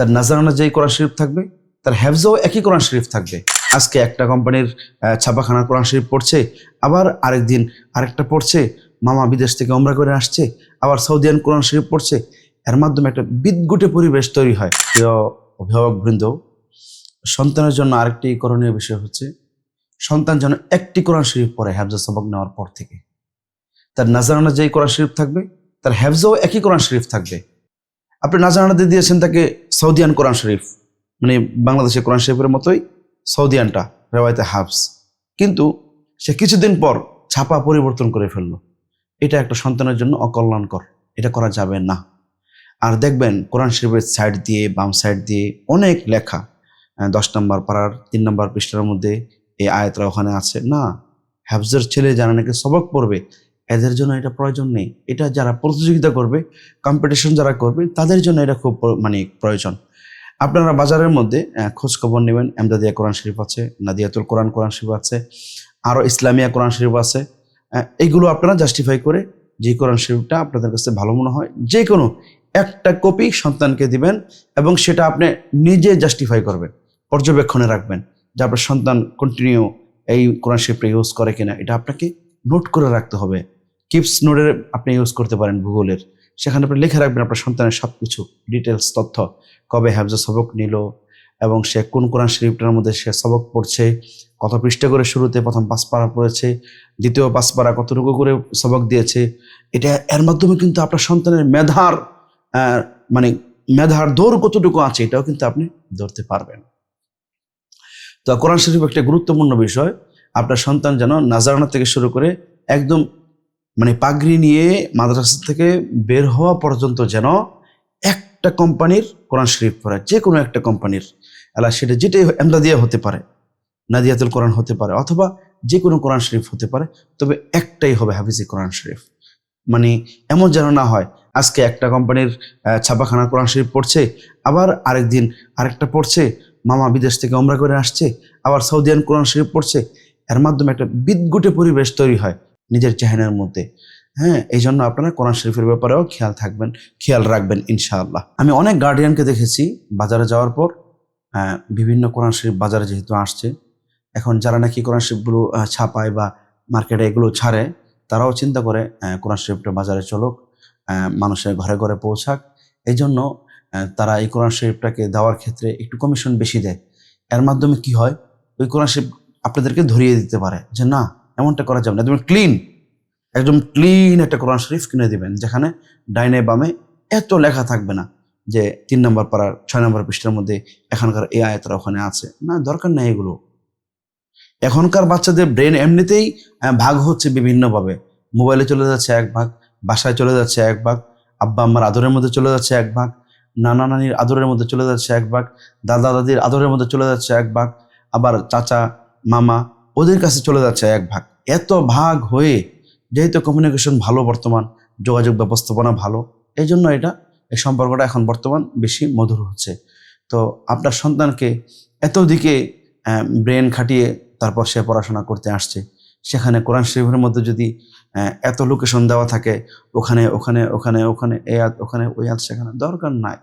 তার নাজার অনুযায়ী কোরআন শরীফ থাকবে, তার হ্যাফজও একই কোরআন শরীফ থাকবে। আজকে একটা কোম্পানির ছাপাখানা কোরআন শরীফ পড়ছে, আবার আরেকদিন আরেকটা পড়ছে, মামা বিদেশ থেকে ওমরা করে আসছে, আবার সৌদিয়ান কোরআন শরীফ পড়ছে। এর মাধ্যমে একটা বিদ্যুটে পরিবেশ তৈরি হয়। প্রিয় অভিভাবক বৃন্দ, সন্তানের জন্য আরেকটি করণীয় বিষয় হচ্ছে, সন্তান যেন একটি কোরআন শরীফ পড়ে হ্যাফজা সবক নেওয়ার পর থেকে। তার নাজার অনুযায়ী কোরআন শরীফ থাকবে, তার হ্যাফজও একই কোরআন শরীফ থাকবে। আপনি নাজারানা দিয়ে দিয়েছেন তাকে সৌদিয়ান কোরআন শরীফ। মানে বাংলাদেশের কোরআন শরীফের মতোই সৌদিয়ানটা, রেওয়ায়তে হাফস কিন্তু সে কিছুদিন পর ছাপা পরিবর্তন করে ফেলল। এটা একটা সন্তানের জন্য অকল্যাণকর। এটা করা যাবে না। আর দেখবেন কোরআন শরীফের সাইড দিয়ে, বাম সাইড দিয়ে অনেক লেখা। দশ নম্বর পাড়ার, তিন নম্বর পৃষ্ঠার মধ্যে এই আয়াতরা ওখানে আছে। না হ্যাফজের ছেলে যারা নাকি সবক পড়বে। এদের জন্য এটা প্রয়োজন নেই। এটা যারা প্রতিযোগিতা করবে কম্পিটিশন যারা করবে তাদের জন্য এটা খুব মানে প্রয়োজন। আপনারা বাজারের মধ্যে আহ, খোঁজ খবর নেবেন। এমদাদিয়া কোরআন শরীফ আছে নাদিয়াতুল কোরআন কোরআন শরীফ আছে আরও ইসলামিয়া কোরআন শরীফ আছে। এইগুলো আপনারা জাস্টিফাই করে যে কোরআন শরীফটা আপনাদের কাছে ভালো মনে হয় যে কোনো একটা কপি সন্তানকে দিবেন এবং সেটা আপনি নিজে জাস্টিফাই করবেন পর্যবেক্ষণে রাখবেন যে আপনার সন্তান কন্টিনিউ এই কোরআন শরীফটা ইউজ করে কিনা। এটা আপনাকে নোট করে রাখতে হবে। কিপস নোটের আপনি ইউজ করতে পারেন গুগলের সেখানে আপনি লিখে রাখবেন আপনার সন্তানের সব কিছু ডিটেলস তথ্য, কবে হ্যাফজা সবক নিল এবং সে কোন কোরআন শরীফটার মধ্যে সে সবক পড়ছে, কত পৃষ্ঠা করে শুরুতে প্রথম পাঁচ পারা পড়েছে, দ্বিতীয় পাঁচ পারা কতটুকু করে সবক দিয়েছে, এটা এর মাধ্যমে কিন্তু আপনার সন্তানের মেধার মানে মেধার দৌড় কতটুকু আছে এটাও কিন্তু আপনি ধরতে পারবেন। তো কোরআন শরীফ একটা গুরুত্বপূর্ণ বিষয়, আপনার সন্তান যেন নাজারানা থেকে শুরু করে একদম মানে পাগড়ি নিয়ে মাদ্রাসা থেকে বের হওয়া পর্যন্ত যেন একটা কোম্পানির কোরআন শরীফ পড়ে যে কোনো একটা কোম্পানির। আল্লাহ সেটা যেটাই এমদাদিয়া হতে পারে, নাদিয়াতুল কোরআন হতে পারে, অথবা যে কোনো কোরআন শরীফ হতে পারে, তবে একটাই হবে হাফিজি কোরআন শরীফ। মানে এমন যেন না হয়, আজকে একটা কোম্পানির ছাপাখানা কোরআন শরীফ পড়ছে, আবার আরেকদিন আরেকটা পড়ছে, মামা বিদেশ থেকে ওমরা করে আসছে, আবার সৌদিয়ান কোরআন শরীফ পড়ছে, এর মাধ্যমে একটা বিদ্যুটে পরিবেশ তৈরি হয়। নিজের চেহানের মধ্যে। হ্যাঁ এই জন্য আপনারা কোরআন শরীফের ব্যাপারেও খেয়াল থাকবেন খেয়াল রাখবেন ইনশাআল্লাহ। আমি অনেক গার্ডিয়ানকে দেখেছি বাজারে যাওয়ার পর আহ, বিভিন্ন কোরআন শরীফ বাজারে যেহেতু আসছে এখন যারা নাকি কোরআন শরীফগুলো ছাপায় বা মার্কেটে এগুলো ছাড়ে তারাও চিন্তা করে কোরআন শরীফটা বাজারে চলুক মানুষের ঘরে ঘরে পৌঁছাক। এই জন্য তারা এই কোরআন শরীফটাকে দেওয়ার ক্ষেত্রে একটু কমিশন বেশি দেয়। এর মাধ্যমে কি হয়? ওই কোরআন শরীফ আপনাদেরকে ধরিয়ে দিতে পারে যে না এমনটা করা যাবে না। ক্লিন একদম ক্লিন একটা কোরআন শরীফ কিনে দিবেন, যেখানে ডাইনে বামে এত লেখা থাকবে না যে তিন নম্বর পাড়ার, ছয় নম্বর পৃষ্ঠার মধ্যে এখানকার এই আয়তরা ওখানে আছে। না, দরকার নেই এগুলো। এখনকার বাচ্চাদের ব্রেন এমনিতেই ভাগ হচ্ছে বিভিন্নভাবে। মোবাইলে চলে যাচ্ছে এক ভাগ, বাসায় চলে যাচ্ছে এক ভাগ, আব্বা আম্মার আদরের মধ্যে চলে যাচ্ছে এক ভাগ, নানা নানির আদরের মধ্যে চলে যাচ্ছে এক ভাগ, দাদা দাদির আদরের মধ্যে চলে যাচ্ছে এক ভাগ, আবার চাচা, মামা, ওদের কাছে চলে যাচ্ছে এক ভাগ। এত ভাগ হয়ে যেহেতু কমিউনিকেশন ভালো বর্তমান, যোগাযোগ ব্যবস্থাপনা ভালো এই জন্য এটা, এই সম্পর্কটা এখন বর্তমান বেশি মধুর হচ্ছে। তো আপনার সন্তানকে এত দিকে ব্রেন খাটিয়ে তারপর সে পড়াশোনা করতে আসছে, সেখানে কোরআন শরীফের মধ্যে যদি এত লোকেশন দেওয়া থাকে, ওখানে ওখানে ওখানে ওখানে, এ আয়াত ওখানে, ওই আয়াত সেখানে দরকার নাই।